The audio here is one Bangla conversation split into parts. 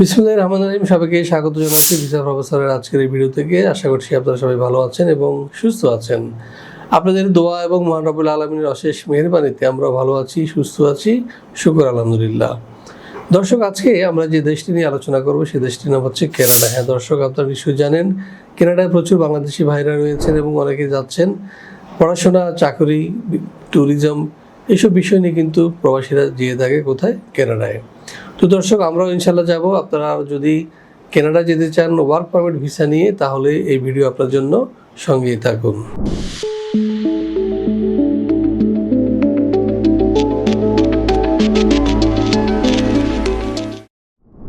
বিসমুল্লাহ রহমান রহিম, সবাইকে স্বাগত জানাচ্ছি ভিসা প্রফেসরের আজকের এই ভিডিও থেকে। আশা করছি আপনারা সবাই ভালো আছেন এবং সুস্থ আছেন। আপনাদের দোয়া এবং মহানবুল আলমীর অশেষ মেহরবানিতে আমরা ভালো আছি, সুস্থ আছি। শুকর, আলহামদুলিল্লাহ। দর্শক, আজকে আমরা যে দেশটি নিয়ে আলোচনা করব সেই দেশটির নাম হচ্ছে কেনাডা। হ্যাঁ দর্শক, আপনারা নিশ্চয়ই জানেন, কেনাডায় প্রচুর বাংলাদেশি ভাইরা রয়েছেন এবং অনেকে যাচ্ছেন। পড়াশোনা, চাকরি, ট্যুরিজম এইসব বিষয় নিয়ে কিন্তু প্রবাসীরা যেয়ে থাকে কোথায়? কেনাডায়। তো দর্শক, আমরাও ইনশাল্লাহ যাব। আপনারা যদি কেনাডা যেতে চান ওয়ার্ক পারমিট ভিসা নিয়ে, তাহলে এই ভিডিও আপনার জন্য সঙ্গেই থাকুন।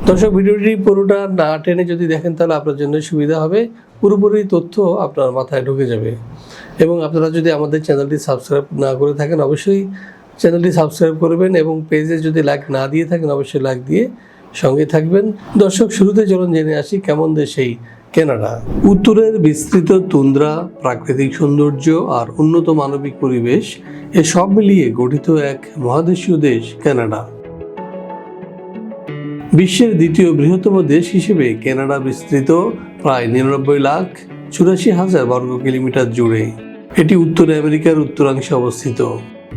দর্শক, ভিডিওটি পুরোটা না টেনে যদি দেখেন, তাহলে আপনার জন্য সুবিধা হবে। পুরোপুরি তথ্য আপনার মাথায় ঢুকে যাবে। এবং আপনারা যদি আমাদের চ্যানেলটি সাবস্ক্রাইব না করে থাকেন, অবশ্যই চ্যানেলটি সাবস্ক্রাইব করবেন এবং পেজে যদি লাইক না দিয়ে থাকেন, অবশ্যই লাইক দিয়ে সঙ্গে থাকবেন। দর্শক, শুরুতে চলুন জেনে আসি কেমন দেশ এই কেনাডা উত্তরের বিস্তৃত তুন্দ্রা, প্রাকৃতিক সৌন্দর্য আর উন্নত মানবিক পরিবেশ, এ সব মিলিয়ে গঠিত এক মহাদেশীয় দেশ কানাডা বিশ্বের দ্বিতীয় বৃহত্তম দেশ হিসেবে কানাডা বিস্তৃত, প্রায় নিরানব্বই লাখ চুরাশি হাজার বর্গ কিলোমিটার জুড়ে। এটি উত্তর আমেরিকার উত্তরাংশে অবস্থিত।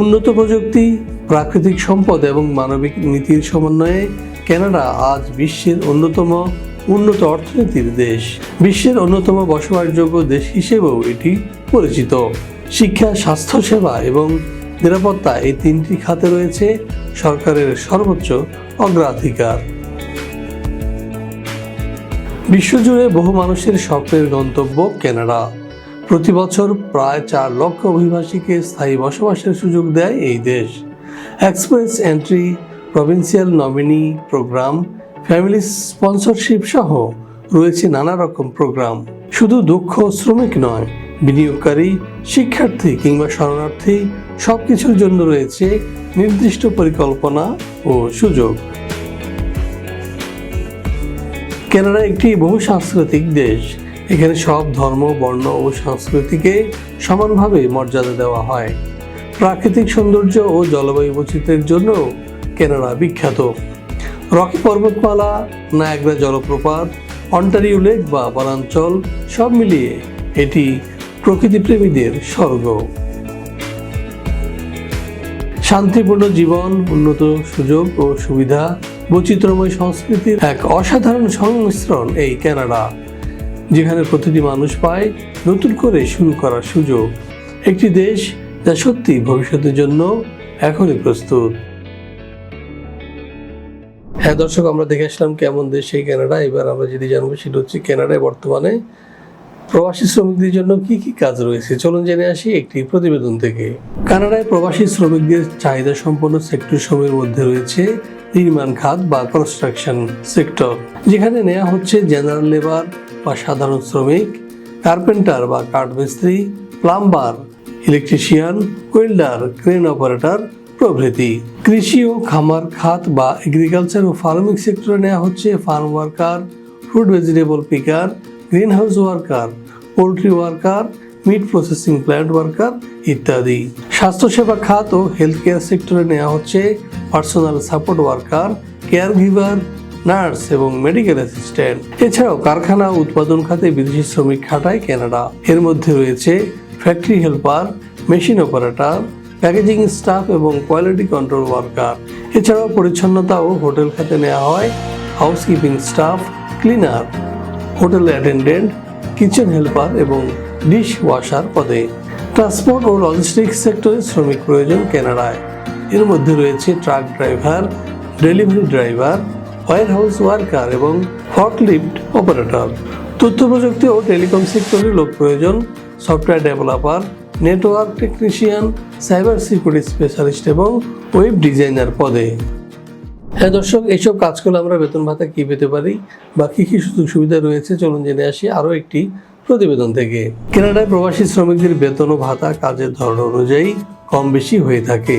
উন্নত প্রযুক্তি, প্রাকৃতিক সম্পদ এবং মানবিক নীতির সমন্বয়ে কানাডা আজ বিশ্বের অন্যতম উন্নত অর্থনীতির দেশ। বিশ্বের অন্যতম বসবাসযোগ্য দেশ হিসেবেও এটি পরিচিত। শিক্ষা, স্বাস্থ্যসেবা এবং নিরাপত্তা এই তিনটি খাতে রয়েছে সরকারের সর্বোচ্চ অগ্রাধিকার। বিশ্বজুড়ে বহু মানুষের স্বপ্নের গন্তব্য কানাডা প্রতি বছর প্রায় চার লক্ষ অভিবাসীকে স্থায়ী বসবাসের সুযোগ দেয় এই দেশ। Express entry, provincial nominee programme, family sponsorship সহ রয়েছে নানা রকম প্রোগ্রাম। শুধু দক্ষ শ্রমিক নয়, বিনিয়োগকারী, শিক্ষার্থী কিংবা শরণার্থী সব কিছুর জন্য রয়েছে নির্দিষ্ট পরিকল্পনা ও সুযোগ। কানাডা একটি বহু সাংস্কৃতিক দেশ। এখানে সব ধর্ম, বর্ণ ও সংস্কৃতিকে সমানভাবে মর্যাদা দেওয়া হয়। প্রাকৃতিক সৌন্দর্য ও জলবায়ু বৈচিত্র্যের জন্য কানাডা বিখ্যাত। রকি পর্বতমালা, নায়াগ্রা জলপ্রপাত, অন্টারিও লেক বা বনাঞ্চল সব মিলিয়ে এটি প্রকৃতিপ্রেমীদের স্বর্গ। শান্তিপূর্ণ জীবন, উন্নত সুযোগ ও সুবিধা, বৈচিত্র্যময় সংস্কৃতির এক অসাধারণ সংমিশ্রণ এই কানাডা যেখানে প্রতিটি মানুষ পায় নতুন করে শুরু করার সুযোগ। একটি দেশ যা সত্যি ভবিষ্যতের জন্য এখনই প্রস্তুত। হ্যাঁ দর্শক, আমরা দেখে আসলাম কেমন দেশ সেই কানাডা। এবার আমরা যদি জানব সেটা হচ্ছে কানাডায় বর্তমানে প্রবাসী শ্রমিকদের জন্য কি কি কাজ রয়েছে? চলুন জেনে আসি একটি প্রতিবেদন থেকে। কানাডায় প্রবাসী শ্রমিকদের চাহিদা সম্পন্ন সেক্টর সমূহের মধ্যে রয়েছে নির্মাণ খাত বা কনস্ট্রাকশন সেক্টর, যেখানে নেওয়া হচ্ছে জেনারেল লেবার বা সাধারণ শ্রমিক, কার্পেন্টার বা কাঠমিস্ত্রি, plumber, electrician, welder, crane operator প্রভৃতি। কৃষি ও খামার, খাত বা এগ্রিকালচার ও ফার্মিং সেক্টরে নেওয়া হচ্ছে farm worker fruit vegetable picker greenhouse worker poultry worker meat processing plant worker ইত্যাদি। স্বাস্থ্যসেবা, খাত ও হেলথ কেয়ার সেক্টরে নেওয়া হচ্ছে personal support worker caregiver nurse এবং মেডিকেল অ্যাসিস্ট্যান্ট। এছাড়াও কারখানা, উৎপাদন খাতে বিদেশি শ্রমিক খাটায় কানাডা। এর মধ্যে রয়েছে factory helper, machine operator, packaging staff এবং কোয়ালিটি কন্ট্রোল ওয়ার্কার। এছাড়াও পরিচ্ছন্নতা ও হোটেল খাতে নেওয়া হয় housekeeping staff, cleaner, hotel attendant, kitchen helper এবং ডিশ ওয়াশার পদে। ট্রান্সপোর্ট ও লজিস্টিক্স সেক্টরে শ্রমিক প্রয়োজন কানাডায়। এর মধ্যে রয়েছে truck driver, delivery driver white house worker এবং ফর্কলিফট অপারেটর। তথ্য প্রযুক্তি ও টেলিকম সেক্টরে লোক প্রয়োজন, software developer, network technician, cyber security specialist এবং ওয়েব ডিজাইনার পদে। হ্যাঁ দর্শক, এইসব কাজ করলে আমরা বেতন ভাতা কী পেতে পারি বা কী কী সুযোগ সুবিধা রয়েছে চলুন জেনে আসি আরও একটি প্রতিবেদন থেকে। কানাডায় প্রবাসী শ্রমিকদের বেতন ও ভাতা কাজের ধরন অনুযায়ী কম বেশি হয়ে থাকে।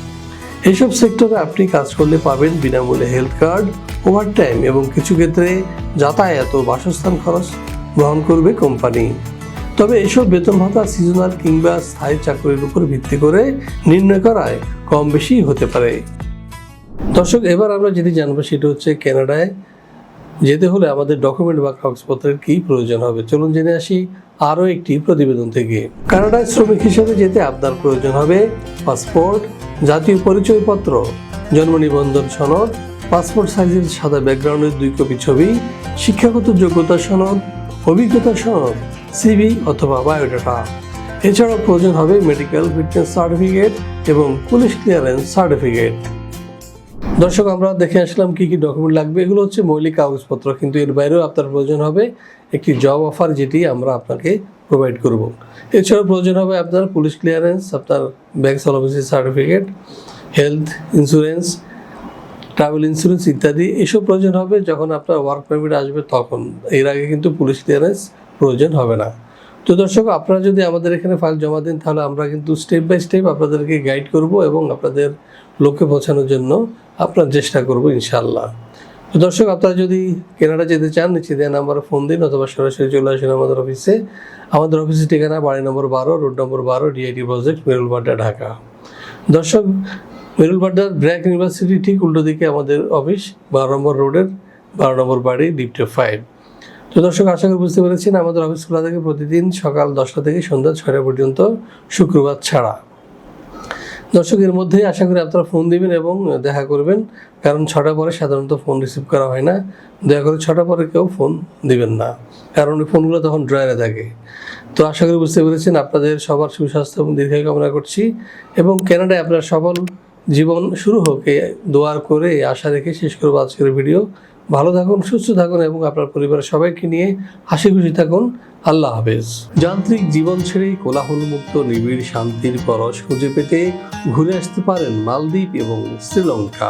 এইসব সেক্টরে আপনি কাজ করলে পাবেন বিনামূল্যে হেলথ কার্ড, ওভারটাইম এবং কিছু ক্ষেত্রে যাতায়াত ও বাসস্থান খরচ গ্রহণ করবে কোম্পানি। তবে এসব বেতন ভাতা সিজনাল কিংবা স্থায়ী চাকরির উপর ভিত্তি করে নির্ণয় করায় কম বেশি হতে পারে। দর্শক, এবার আমরা যেটি জানব সেটা হচ্ছে কানাডায় যেতে হলে আমাদের ডকুমেন্ট বা কাগজপত্রের কি প্রয়োজন হবে? চলুন জেনে আসি আরও একটি প্রতিবেদন থেকে। কানাডায় শ্রমিক হিসেবে যেতে আপনার প্রয়োজন হবে পাসপোর্ট জাতীয় পরিচয়পত্র, জন্ম নিবন্ধন সনদ, পাসপোর্ট সাইজের সাদা ব্যাকগ্রাউন্ডের দুই কপি ছবি, শিক্ষাগত যোগ্যতা সনদ, অভিজ্ঞতা সনদ সিবি অথবা বায়োডাটা। এছাড়াও প্রয়োজন হবে মেডিকেল ফিটনেস সার্টিফিকেট এবং পুলিশ ক্লিয়ারেন্স সার্টিফিকেট দর্শক, আমরা দেখে আসলাম কি কি ডকুমেন্ট লাগবে। এগুলো হচ্ছে মৌলিক কাগজপত্র, কিন্তু এর বাইরেও আপনার প্রয়োজন হবে একটি জব অফার যেটি আমরা আপনাকে প্রোভাইড করব। এছাড়াও প্রয়োজন হবে আপনার পুলিশ ক্লিয়ারেন্স আপনার bank solvency certificate health insurance travel insurance ইত্যাদি। এসব প্রয়োজন হবে যখন আপনার ওয়ার্ক পারমিট আসবে তখন। এর আগে কিন্তু পুলিশ ক্লিয়ারেন্স প্রয়োজন হবে না। তো দর্শক, আপনারা যদি আমাদের এখানে ফাইল জমা দেন, তাহলে আমরা কিন্তু স্টেপ বাই স্টেপ আপনাদেরকে গাইড করব এবং আপনাদের লক্ষ্যে পৌঁছানোর জন্য আপনার চেষ্টা করব, ইনশাআল্লাহ। তো দর্শক, আপনারা যদি কেনাডা যেতে চান, নিচে দেওয়া নাম্বারে ফোন দিন, অথবা সরাসরি চলে আসেন আমাদের অফিসে। আমাদের অফিসের ঠিকানা বাড়ি নম্বর বারো, রোড নম্বর বারো, ডিআইটি প্রজেক্ট মেরুলবাড্ডা ঢাকা। দর্শক মেরুলবাড্ডার ব্র্যাক ইউনিভার্সিটি ঠিক উল্টো দিকে আমাদের অফিস, বারো নম্বর রোডের, বারো নম্বর বাড়ি ডিপটে ফাইভ। তো দর্শক, আশা করি বুঝতে পেরেছেন, আমাদের অফিস খোলা থাকে প্রতিদিন সকাল দশটা থেকে সন্ধ্যা ছয়টা পর্যন্ত শুক্রবার ছাড়া। দর্শক এর মধ্যেই আশা করি আপনারা ফোন দিবেন এবং দেখা করবেন। কারণ ছটা পরে সাধারণত ফোন রিসিভ করা হয় না। দয়া করে ছটা পরে কেউ ফোন দিবেন না। কারণ ওই ফোনগুলো তখন ড্রয়ারে থাকে। তো আশা করি বুঝতে পেরেছেন, আপনাদের সবার সুস্বাস্থ্য এবং দীর্ঘায়ু কামনা করছি। এবং ক্যানাডায় আপনার সফল জীবন শুরু হোক দোয়ার করে আশা রেখে শেষ করব আজকের ভিডিও ভালো থাকুন, সুস্থ থাকুন এবং আপনার পরিবারের সবাইকে নিয়ে হাসি খুশি থাকুন। আল্লাহ হাফেজ। যান্ত্রিক জীবন ছেড়ে কোলাহলমুক্ত, নিবিড়, শান্তির পরশ খুঁজে পেতে ঘুরে আসতে পারেন মালদ্বীপ এবং শ্রীলঙ্কা।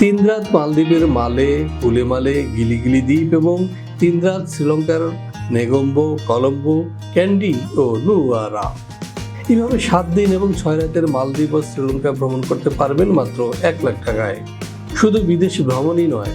তিন রাত মালদ্বীপের মালে উলেমালে গিলিগিলি দ্বীপ এবং তিন রাত শ্রীলঙ্কার নেগম্বো, কলম্বো, ক্যান্ডি ও নুয়ারা। এইভাবে সাত দিন এবং ছয় রাতের মালদ্বীপ ও শ্রীলঙ্কা ভ্রমণ করতে পারবেন মাত্র এক লাখ টাকায়। শুধু বিদেশি ভ্রমণই নয়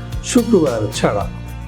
শুক্রবার ছাড়া।